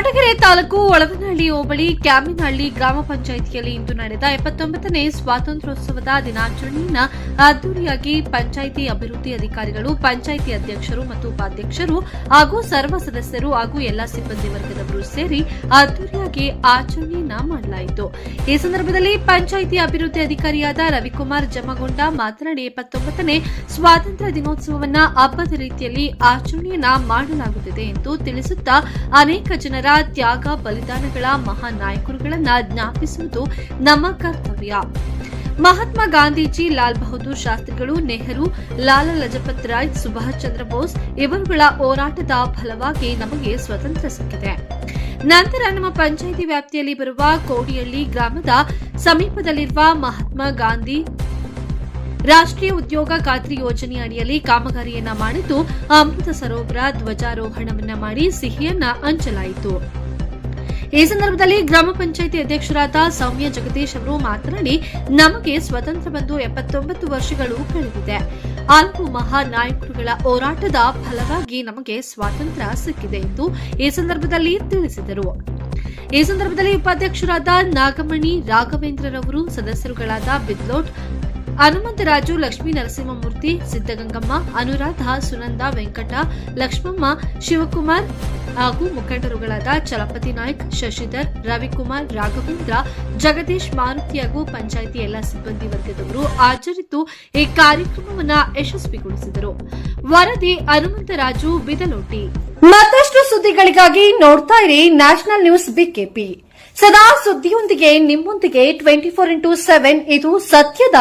ಕೊರಟಗೆರೆ ತಾಲೂಕು ಒಳಗನಹಳ್ಳಿ ಹೋಬಳಿ ಕ್ಯಾಮಿನಹಳ್ಳಿ ಗ್ರಾಮ ಪಂಚಾಯಿತಿಯಲ್ಲಿ ಇಂದು ನಡೆದ ಎಪ್ಪತ್ತೊಂಬತ್ತನೇ ಸ್ವಾತಂತ್ರ್ಯೋತ್ಸವದ ದಿನಾಚರಣೆಯನ್ನ ಅದ್ದೂರಿಯಾಗಿ ಪಂಚಾಯಿತಿ ಅಭಿವೃದ್ಧಿ ಅಧಿಕಾರಿಗಳು, ಪಂಚಾಯಿತಿ ಅಧ್ಯಕ್ಷರು ಮತ್ತು ಉಪಾಧ್ಯಕ್ಷರು ಹಾಗೂ ಸರ್ವ ಸದಸ್ಯರು ಹಾಗೂ ಎಲ್ಲಾ ಸಿಬ್ಬಂದಿ ವರ್ಗದವರು ಸೇರಿ ಅದ್ದೂರಿಯಾಗಿ ಆಚರಣೆಯನ್ನ ಮಾಡಲಾಯಿತು. ಈ ಸಂದರ್ಭದಲ್ಲಿ ಪಂಚಾಯಿತಿ ಅಭಿವೃದ್ಧಿ ಅಧಿಕಾರಿಯಾದ ರವಿಕುಮಾರ್ ಜಮಗೊಂಡ ಮಾತನಾಡಿ, ಎಪ್ಪತ್ತೊಂಬತ್ತನೇ ಸ್ವಾತಂತ್ರ್ಯ ದಿನೋತ್ಸವವನ್ನ ಹಬ್ಬದ ರೀತಿಯಲ್ಲಿ ಆಚರಣೆಯನ್ನ ಮಾಡಲಾಗುತ್ತಿದೆ ಎಂದು ತಿಳಿಸುತ್ತಾ ಅನೇಕ ಜನರ ತ್ಯಾಗ ಬಲಿದಾನಗಳ ಮಹಾ ನಾಯಕರುಗಳನ್ನ ಜ್ಞಾಪಿಸುವುದು ನಮ್ಮ ಕರ್ತವ್ಯ. ಮಹಾತ್ಮ ಗಾಂಧೀಜಿ, ಲಾಲ್ ಬಹದ್ದೂರ್ ಶಾಸ್ತ್ರಿಗಳು, ನೆಹರು, ಲಾಲ ಲಜಪತ್ ರಾಯ್, ಸುಭಾಷ್ ಚಂದ್ರ ಬೋಸ್ ಇವರುಗಳ ಹೋರಾಟದ ಫಲವಾಗಿ ನಮಗೆ ಸ್ವತಂತ್ರ ಸಿಕ್ಕಿದೆ. ನಂತರ ನಮ್ಮ ಪಂಚಾಯಿತಿ ವ್ಯಾಪ್ತಿಯಲ್ಲಿ ಬರುವ ಕೋಡಿಹಳ್ಳಿ ಗ್ರಾಮದ ಸಮೀಪದಲ್ಲಿರುವ ಮಹಾತ್ಮ ಗಾಂಧಿ ರಾಷ್ಟ್ರೀಯ ಉದ್ಯೋಗ ಖಾತ್ರಿ ಯೋಜನೆ ಅಡಿಯಲ್ಲಿ ಕಾಮಗಾರಿಯನ್ನ ಮಾಡಿದ್ದು ಅಮೃತ ಸರೋವರ ಧ್ವಜಾರೋಹಣವನ್ನ ಮಾಡಿ ಸಿಹಿಯನ್ನ ಹಂಚಲಾಯಿತು. ಈ ಸಂದರ್ಭದಲ್ಲಿ ಗ್ರಾಮ ಪಂಚಾಯಿತಿ ಅಧ್ಯಕ್ಷರಾದ ಸೌಮ್ಯ ಜಗದೀಶ್ ಅವರು ಮಾತನಾಡಿ, ನಮಗೆ ಸ್ವತಂತ್ರ ಬಂದು ಎಪ್ಪತ್ತೊಂಬತ್ತು ವರ್ಷಗಳು ಕಳೆದಿದೆ. ಹಲವು ಮಹಾನಾಯಕರುಗಳ ಹೋರಾಟದ ಫಲವಾಗಿ ನಮಗೆ ಸ್ವಾತಂತ್ರ್ಯ ಸಿಕ್ಕಿದೆ ಎಂದು ಈ ಸಂದರ್ಭದಲ್ಲಿ ತಿಳಿಸಿದರು. ಈ ಸಂದರ್ಭದಲ್ಲಿ ಉಪಾಧ್ಯಕ್ಷರಾದ ನಾಗಮಣಿ ರಾಘವೇಂದ್ರರವರು, ಸದಸ್ಯರುಗಳಾದ ಬಿದ್ಲೋಟ್ ಹನುಮಂತರಾಜು, ಲಕ್ಷ್ಮೀ ನರಸಿಂಹಮೂರ್ತಿ ಸಿದ್ದಗಂಗಮ್ಮ ಅನುರಾಧ, ಸುನಂದ ವೆಂಕಟ, ಲಕ್ಷ್ಮಮ್ಮ, ಶಿವಕುಮಾರ್ ಹಾಗೂ ಮುಖಂಡರುಗಳಾದ ಚಲಪತಿ ನಾಯ್ಕ, ಶಶಿಧರ್, ರವಿಕುಮಾರ್, ರಾಘವೇಂದ್ರ, ಜಗದೀಶ್ ಮಾರುತಿ ಹಾಗೂ ಪಂಚಾಯಿತಿ ಎಲ್ಲ ಸಿಬ್ಬಂದಿ ವರ್ಗದವರು ಆಚರಿತು ಈ ಕಾರ್ಯಕ್ರಮವನ್ನು ಯಶಸ್ವಿಗೊಳಿಸಿದರು. ವರದಿ ಹನುಮಂತರಾಜು, ಬಿದಲೋಟಿ. ಮತ್ತಷ್ಟು ಸುದ್ದಿಗಳಿಗಾಗಿ ನೋಡ್ತಾ ಇರಿ ನ್ಯಾಷನಲ್ ನ್ಯೂಸ್ ಬಿಕೆಪಿ. ಸದಾ ಸುದ್ದಿಯೊಂದಿಗೆ ನಿಮ್ಮೊಂದಿಗೆ ಟ್ವೆಂಟಿ ಫೋರ್ ಇಂಟು ಸೆವೆನ್ ಇದು ಸತ್ಯದ